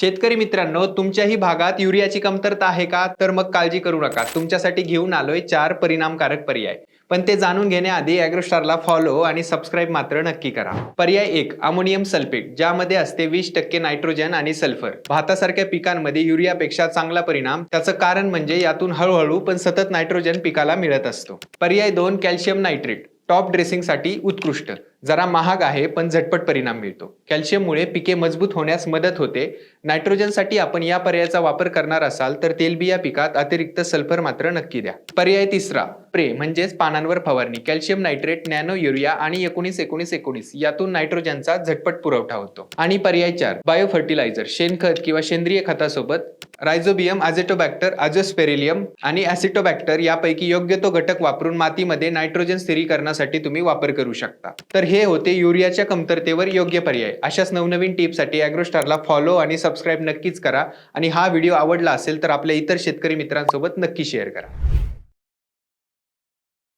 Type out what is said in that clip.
शेतकरी मित्रांनो तुमच्याही भागात युरियाची कमतरता आहे का? तर मग काळजी करू नका. तुमच्यासाठी घेऊन आलोय चार परिणामकारक पर्याय. पण ते जाणून घेण्याआधी अॅग्रोस्टारला फॉलो आणि सबस्क्राईब मात्र नक्की करा. पर्याय एक अमोनियम सल्फेट ज्यामध्ये असते वीस टक्के नायट्रोजन आणि सल्फर भातासारख्या पिकांमध्ये युरियापेक्षा चांगला परिणाम त्याचं कारण म्हणजे यातून हळूहळू पण सतत नायट्रोजन पिकाला मिळत असतो. पर्याय दोन कॅल्शियम नायट्रेट टॉप ड्रेसिंगसाठी उत्कृष्ट. जरा महाग आहे पण झटपट परिणाम मिळतो. कॅल्शियममुळे पिके मजबूत होण्यास मदत होते. नायट्रोजनसाठी आपण या पर्यायाचा वापर करणार असाल तर तेलबिया पिकात अतिरिक्त सल्फर मात्र नक्की द्या. पर्याय तिसरा प्रे म्हणजेच पानांवर फवारणी. कॅल्शियम नायट्रेट नॅनो युरिया आणि एकोणीस एकोणीस एकोणीस यातून नायट्रोजनचा झटपट पुरवठा होतो. आणि पर्याय चार बायो फर्टिलायझर शेणखत किंवा सेंद्रिय खतासोबत रायझोबियम अझेटोबॅक्टर अजोस्पेरिलियम आणि ॲसिटोबॅक्टर यापैकी योग्य तो घटक वापरून मातीमध्ये नायट्रोजन स्थिरीकरणासाठी तुम्ही वापर करू शकता. तर हे होते युरियाच्या कमतरतेवर योग्य पर्याय. अशाच नवनवीन टिपसाठी अॅग्रोस्टारला फॉलो आणि सबस्क्राईब नक्कीच करा आणि हा व्हिडिओ आवडला असेल तर आपल्या इतर शेतकरी मित्रांसोबत नक्की शेअर करा.